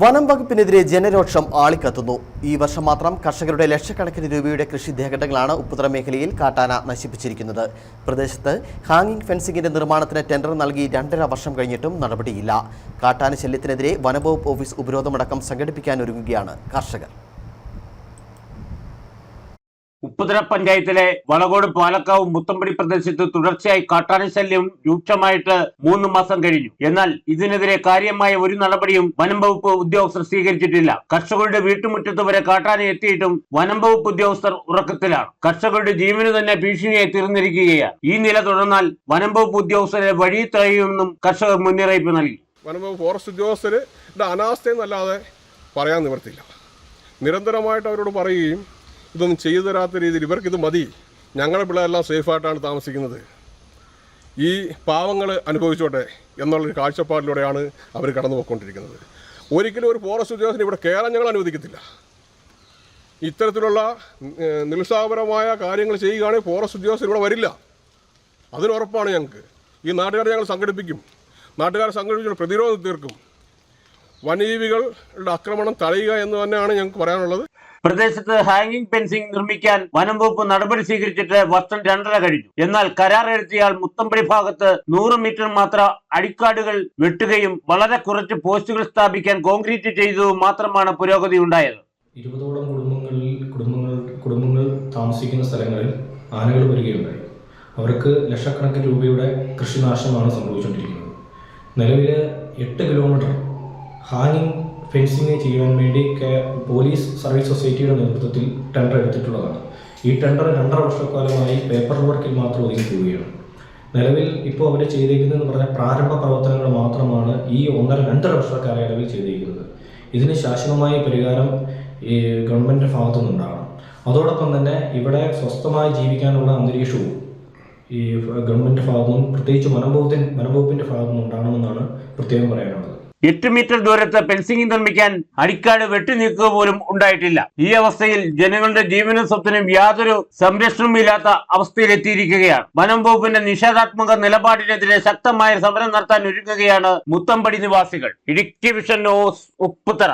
വനം വകുപ്പിനെതിരെ ജനരോക്ഷം ആളിക്കത്തുന്നു. ഈ വർഷം മാത്രം കർഷകരുടെ ലക്ഷക്കണക്കിന് രൂപയുടെ കൃഷി ദേഹഘട്ടങ്ങളാണ് ഉപ്പുതറ മേഖലയിൽ കാട്ടാന നശിപ്പിച്ചിരിക്കുന്നത്. പ്രദേശത്ത് ഹാങ്ങിങ് ഫെൻസിംഗിന്റെ നിർമ്മാണത്തിന് ടെൻഡർ നൽകി രണ്ടര വർഷം കഴിഞ്ഞിട്ടും നടപടിയില്ല. കാട്ടാന ശല്യത്തിനെതിരെ വനംവകുപ്പ് ഓഫീസ് ഉപരോധമടക്കം സംഘടിപ്പിക്കാനൊരുങ്ങുകയാണ് കർഷകർ. ഉപ്പുതര പഞ്ചായത്തിലെ വളകോട് പാലക്കാവ് മുത്തമ്പടി പ്രദേശത്ത് തുടർച്ചയായി കാട്ടാന ശല്യം രൂക്ഷമായിട്ട് മൂന്ന് മാസം കഴിഞ്ഞു. എന്നാൽ ഇതിനെതിരെ കാര്യമായ ഒരു നടപടിയും വനം വകുപ്പ് ഉദ്യോഗസ്ഥർ സ്വീകരിച്ചിട്ടില്ല. കർഷകരുടെ വീട്ടുമുറ്റത്ത് വരെ കാട്ടാന എത്തിയിട്ടും വനം വകുപ്പ് ഉദ്യോഗസ്ഥർ ഉറക്കത്തിലാണ്. കർഷകരുടെ ജീവന് തന്നെ ഭീഷണിയായി തീർന്നിരിക്കുകയാണ്. ഈ നില തുടർന്നാൽ വനം വകുപ്പ് ഉദ്യോഗസ്ഥരെ വഴി തഴയുമെന്നും കർഷകർ മുന്നറിയിപ്പ് നൽകി. വനം വകുപ്പ് ഫോറസ്റ്റ് ഉദ്യോഗസ്ഥരുടെ അനാസ്ഥയെന്നല്ലാതെ പറയാൻ നിവർത്തില്ല നിരന്തരമായിട്ട് അവരോട് പറയുകയും ഇതൊന്നും ചെയ്തു തരാത്ത രീതിയിൽ ഇവർക്കിത് മതി. ഞങ്ങളുടെ പിള്ളേരെല്ലാം സേഫായിട്ടാണ് താമസിക്കുന്നത്. ഈ പാവങ്ങൾ അനുഭവിച്ചോട്ടെ എന്നുള്ളൊരു കാഴ്ചപ്പാടിലൂടെയാണ് അവർ കടന്നു പോയിക്കൊണ്ടിരിക്കുന്നത് ഒരിക്കലും ഒരു ഫോറസ്റ്റ് ഉദ്യോഗസ്ഥന് ഇവിടെ കയറാൻ ഞങ്ങൾ അനുവദിക്കത്തില്ല. ഇത്തരത്തിലുള്ള നിരുത്സാഹപരമായ കാര്യങ്ങൾ ചെയ്യുകയാണെങ്കിൽ ഫോറസ്റ്റ് ഉദ്യോഗസ്ഥർ ഇവിടെ വരില്ല. അതിനുറപ്പാണ് ഞങ്ങൾക്ക്. ഈ നാട്ടുകാരെ ഞങ്ങൾ സംഘടിപ്പിക്കും. നാട്ടുകാരെ സംഘടിപ്പിച്ചുള്ള പ്രതിരോധം തീർക്കും. വന്യജീവികളുടെ ആക്രമണം തടയുക എന്ന് തന്നെയാണ് ഞങ്ങൾക്ക് പറയാനുള്ളത്. പ്രദേശത്ത് ഹാങ്ങിംഗ് ഫെൻസിംഗ് നിർമ്മിക്കാൻ വനം വകുപ്പ് നടപടി സ്വീകരിച്ചിട്ട് വർഷം രണ്ടര കഴിഞ്ഞു. എന്നാൽ കരാർ എഴുത്തിയാൽ മുത്തമ്പടി ഭാഗത്ത് നൂറ് മീറ്റർ മാത്രം അടിക്കാടുകൾ വെട്ടുകയും വളരെ കുറച്ച് പോസ്റ്റുകൾ സ്ഥാപിക്കാൻ കോൺക്രീറ്റ് ചെയ്തു മാത്രമാണ് പുരോഗതി ഉണ്ടായത്. ഇരുപതോളം കുടുംബങ്ങളിൽ കുടുംബങ്ങൾ കുടുംബങ്ങൾ താമസിക്കുന്ന സ്ഥലങ്ങളിൽ ആനകൾ വരികയുണ്ടായി. അവർക്ക് ലക്ഷക്കണക്കിന് രൂപയുടെ കൃഷിനാശമാണ് സംഭവിച്ചുകൊണ്ടിരിക്കുന്നത്. നിലവിൽ എട്ട് കിലോമീറ്റർ ഹാങ്ങിങ് ഫെൻസിങ് ചെയ്യാൻ വേണ്ടി പോലീസ് സർവീസ് സൊസൈറ്റിയുടെ നേതൃത്വത്തിൽ ടെൻഡർ എടുത്തിട്ടുള്ളതാണ്. ഈ ടെൻഡർ രണ്ടര വർഷക്കാലമായി പേപ്പർ വർക്കിൽ മാത്രം ഒതുങ്ങി പോവുകയാണ്. നിലവിൽ ഇപ്പോൾ അവർ ചെയ്തേക്കുന്നതെന്ന് പറഞ്ഞാൽ പ്രാരംഭ പ്രവർത്തനങ്ങൾ മാത്രമാണ് ഈ ഒന്നര രണ്ടര വർഷ കാലയളവിൽ ചെയ്തിരിക്കുന്നത് ഇതിന് ശാശ്വതമായ പരിഹാരം ഈ ഗവൺമെന്റ് ഭാഗത്തു നിന്നുണ്ടാകണം അതോടൊപ്പം തന്നെ ഇവിടെ സ്വസ്ഥമായി ജീവിക്കാനുള്ള അന്തരീക്ഷവും ഈ ഗവൺമെന്റ് ഭാഗത്തു നിന്നും പ്രത്യേകിച്ച് വനംവകുപ്പിൻ വനംവകുപ്പിന്റെ ഭാഗത്തു നിന്നും പ്രത്യേകം പറയാനുള്ളത്. എട്ട് മീറ്റർ ദൂരത്ത് ഫെൻസിംഗ് നിർമ്മിക്കാൻ അടിക്കാട് വെട്ടി നീക്കുക പോലും ഉണ്ടായിട്ടില്ല. ഈ അവസ്ഥയിൽ ജനങ്ങളുടെ ജീവനും സ്വത്തിനും യാതൊരു സംരക്ഷണവുമില്ലാത്ത അവസ്ഥയിലെത്തിയിരിക്കുകയാണ് വനം വകുപ്പിന്റെ നിഷേധാത്മക നിലപാടിനെതിരെ ശക്തമായ സമരം നടത്താൻ ഒരുങ്ങുകയാണ് മുത്തമ്പടി നിവാസികൾ. Idukki vision news Upputhara.